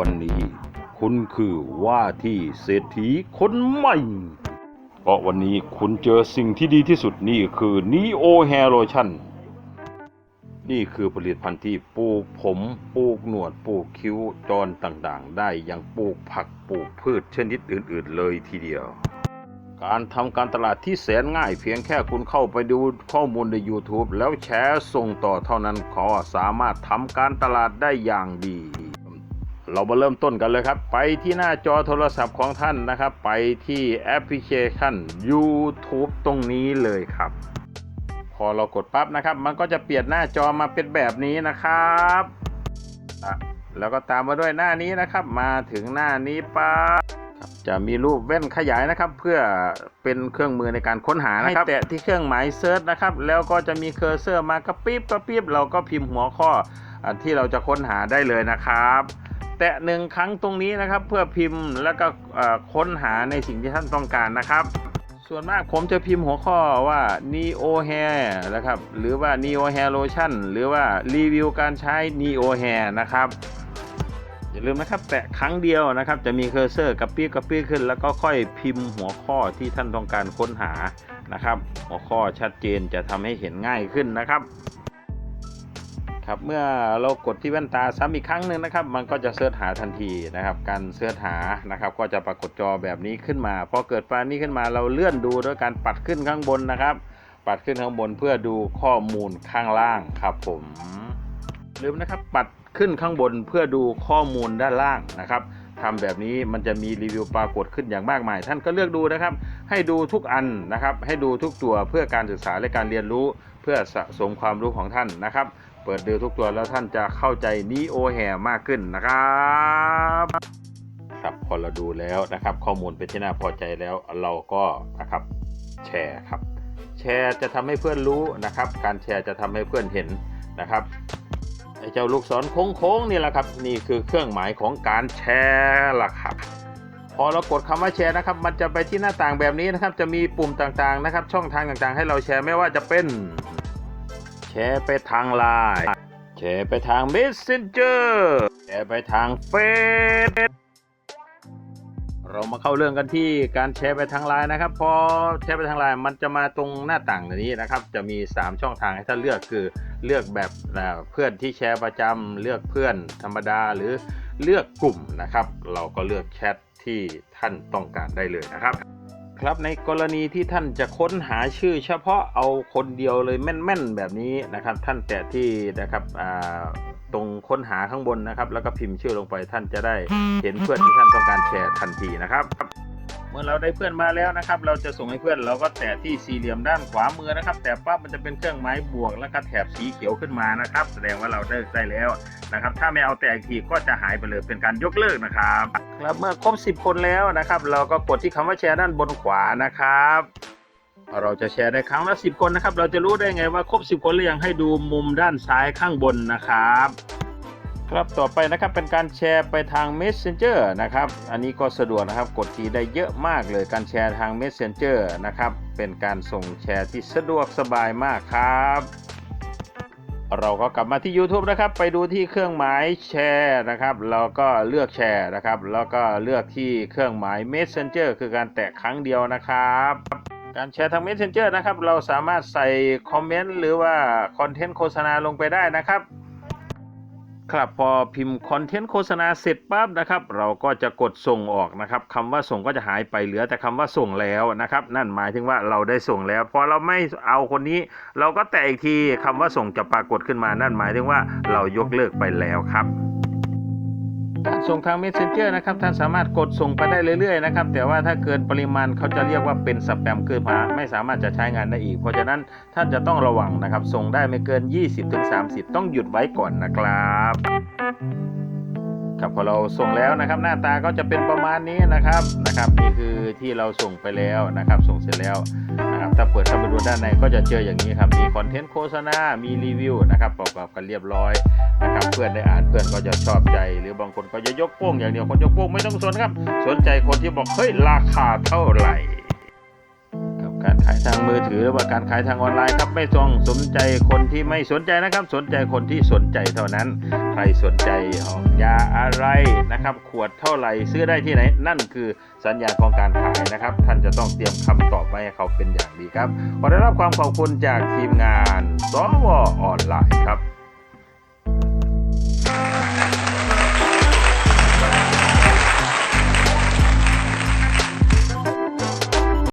วันนี้ คุณคือว่าที่เศรษฐีคนใหม่ เพราะวันนี้คุณเจอสิ่งที่ดีที่สุดนี่คือ Neo Hair Lotion นี่คือผลิตภัณฑ์ที่ปลูกผมปลูกหนวดปลูกคิ้วจรต่างๆ ได้อยังปลูกผักปลูกพืชชนิดอื่น ๆ เลยทีเดียว การทำการตลาดที่แสนง่ายเพียงแค่คุณเข้าไปดูข้อมูลใน YouTube แล้วแชร์ส่งต่อเท่านั้นก็สามารถทำการตลาดได้อย่างดี เรามาเริ่มต้นกันเลยครับ ไปที่หน้าจอโทรศัพท์ของท่านนะครับ ไปที่แอปพลิเคชัน YouTube ตรงนี้เลยครับ พอเรากดปั๊บนะครับ มันก็จะเปลี่ยนหน้าจอมาเป็นแบบนี้นะครับแล้วก็ตามมาด้วยหน้านี้นะครับ มาถึงหน้านี้ปั๊บจะมีรูปแว่นขยายนะครับ เพื่อเป็นเครื่องมือในการค้นหานะครับแตะที่เครื่องหมายเซิร์ชนะครับ แล้วก็จะมีเคอร์เซอร์มากระปิ๊บกระปิ๊บเราก็พิมพ์หัวข้อที่เราจะค้นหาได้เลยนะครับ แตะหนึ่งครั้งตรงนี้นะครับ เพื่อพิมพ์แล้วก็ค้นหาในสิ่งที่ท่านต้องการนะครับ ส่วนมากผมจะพิมพ์หัวข้อว่า Neo Hair นะครับ หรือว่า Neo Hair Lotion หรือว่ารีวิวการใช้ Neo Hair นะครับอย่าลืมนะครับแตะครั้งเดียวนะครับ จะมีเคอร์เซอร์กระปี้กระปี้ขึ้น แล้วก็ค่อยพิมพ์หัวข้อที่ท่านต้องการค้นหานะครับ หัวข้อชัดเจนจะทำให้เห็นง่ายขึ้นนะครับ ครับ เมื่อเรากดที่แว่นตาซ้ำอีกครั้งหนึ่งนะครับ มันก็จะเสิร์ชหาทันทีนะครับ การเสิร์ชหานะครับ ก็จะปรากฏจอแบบนี้ขึ้นมาพอเกิดปานี้ขึ้นมาเราเลื่อนดูด้วยการปัดขึ้นข้างบนนะครับ ปัดขึ้นข้างบนเพื่อดูข้อมูลข้างล่างครับผมลืมนะครับ ปัดขึ้นข้างบนเพื่อดูข้อมูลด้านล่างนะครับทำแบบนี้มันจะมีรีวิวปรากฏขึ้นอย่างมากมาย ท่านก็เลือกดูนะครับ ให้ดูทุกอันนะครับ ให้ดูทุกตัวเพื่อการศึกษาและการเรียนรู้ เพื่อสะสมความรู้ของท่านนะครับ ปิดดูทุกตัวแล้วท่านจะเข้าใจนีโอแฮมากขึ้นนะครับครับพอเราดูแล้วนะครับ ข้อมูลเป็นที่น่าพอใจแล้วเราก็นะครับแชร์ครับ แชร์จะทำให้เพื่อนรู้นะครับ การแชร์จะทำให้เพื่อนเห็นนะครับไอ้เจ้าลูกศรโค้งๆนี่แหละครับ นี่คือเครื่องหมายของการแชร์ล่ะครับพอเรากดคำว่าแชร์นะครับ มันจะไปที่หน้าต่างแบบนี้นะครับ จะมีปุ่มต่างๆนะครับ ช่องทางต่างๆ ให้เราแชร์ไม่ว่าจะเป็น แชร์ไปทางไลน์แชร์ไปทาง Messenger แชร์ไปทางเฟซเรามาเข้าเรื่องกันที่การแชร์ไปทางไลน์นะครับ พอแชร์ไปทางไลน์มันจะมาตรงหน้าต่างนี้นะครับ จะมี 3 ช่องทางให้ท่านเลือกคือเลือกแบบเพื่อนที่แชร์ประจำเลือกเพื่อนธรรมดาหรือเลือกกลุ่มนะครับ เราก็เลือกแชทที่ท่านต้องการได้เลยนะครับ ครับ ในกรณีที่ท่านจะค้นหาชื่อเฉพาะเอาคนเดียวเลยแม่นๆแบบนี้นะครับ ท่านแตะที่นะครับตรงค้นหาข้างบนนะครับ แล้วก็พิมพ์ชื่อลงไปท่านจะได้เห็นเพื่อนที่ท่านต้องการแชร์ทันทีนะครับ เมื่อเราได้เพื่อนมาแล้วนะครับ เราจะส่งให้เพื่อนเราก็แตะที่สี่เหลี่ยมด้านขวามือนะครับ แต่ปั๊บมันจะเป็นเครื่องไม้บวกแล้วก็แถบสีเขียวขึ้นมานะครับ แสดงว่าเราได้ได้แล้วนะครับ ถ้าไม่เอาแตะอีกทีก็จะหายไปเลยเป็นการยกเลิกนะครับครับเมื่อครบ 10 คนแล้วนะครับ เราก็กดที่คำว่าแชร์ด้านบนขวานะครับเราจะแชร์ได้ครั้งละ10 คนนะครับ เราจะรู้ได้ไงว่าครบ 10 คนหรือยังให้ดูมุมด้านซ้ายข้างบนนะครับ ครับต่อไปนะครับเป็นการแชร์ไปทาง Messenger นะครับอันนี้ก็สะดวกนะครับกดทีได้เยอะมากเลยการแชร์ทาง Messenger นะครับเป็นการส่งแชร์ที่สะดวกสบายมากครับ เราก็กลับมาที่ YouTube นะครับไปดูที่เครื่องหมายแชร์นะครับแล้วก็เลือกแชร์นะครับแล้วก็เลือกที่เครื่องหมาย Messenger คือการแตะครั้งเดียวนะครับการแชร์ทาง Messenger นะครับเราสามารถใส่คอมเมนต์หรือว่าคอนเทนต์โฆษณาลงไปได้นะครับ ครับพอพิมพ์คอนเทนต์โฆษณาเสร็จปั๊บนะครับเราก็จะกดส่งออกนะครับคำว่าส่งก็จะหายไปเหลือแต่คำว่าส่งแล้วนะครับ นั่นหมายถึงว่าเราได้ส่งแล้ว พอเราไม่เอาคนนี้ เราก็แตะอีกทีคำว่าส่งจะปรากฏขึ้นมานั่นหมายถึงว่าเรายกเลิกไปแล้วครับ การส่งทาง Messenger นะครับท่านสามารถกดส่งไปได้เรื่อยๆนะครับแต่ว่าถ้าเกินปริมาณเขาจะเรียกว่าเป็นสแปมคือผาไม่สามารถจะใช้งานได้อีก เพราะฉะนั้นท่านจะต้องระวังนะครับ ส่งได้ไม่เกิน 20-30 ต้องหยุดไว้ก่อนนะครับ ครับพอเราส่งแล้วนะครับ หน้าตาก็จะเป็นประมาณนี้นะครับนะครับ นี่คือที่เราส่งไปแล้วนะครับ ส่งเสร็จแล้วนะครับถ้าเปิดเข้าไปดูด้านในก็จะเจออย่างนี้ครับมีคอนเทนต์โฆษณา มีรีวิวนะครับประกอบกันเรียบร้อยนะครับ เพื่อนได้อ่านเพื่อนก็จะชอบใจ หรือบางคนก็จะยกโป้งอย่างเดียวคนยกโป้งไม่ต้องสนครับ สนใจคนที่บอกเฮ้ยราคาเท่าไหร่ารขายทางมือถือหรือว่าการขายทางออนไลน์ครับไม่ต้องสนใจคนที่ไม่สนใจนะครับ สนใจคนที่สนใจเท่านั้น ใครสนใจของยาอะไรนะครับ ขวดเท่าไหร่ซื้อได้ที่ไหน นั่นคือสัญญาณของการขายนะครับ ท่านจะต้องเตรียมคำตอบไว้ให้เขาเป็นอย่างดีครับขอได้รับความขอบคุณจากทีมงานสวออนไลน์ครับ